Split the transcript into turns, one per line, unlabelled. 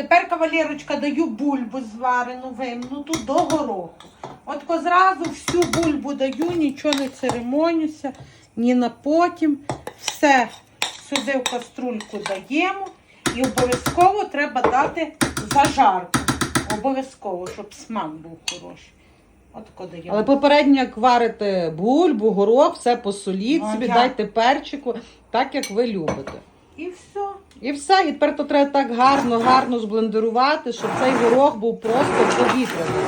Тепер, кавалерочка, даю бульбу зварену, вимнуту до гороху. От ко зразу всю бульбу даю, нічого не церемонюся, ні на потім. Все сюди в каструльку даємо. І обов'язково треба дати зажарку. Обов'язково, щоб смак був хороший. От даємо.
Але попередньо, як варите бульбу, горох, все посоліть
Ну,
собі, дайте перчику, так як ви любите.
І все.
І все, і тепер то треба так гарно, гарно зблендерувати, щоб цей горох був просто повітряний.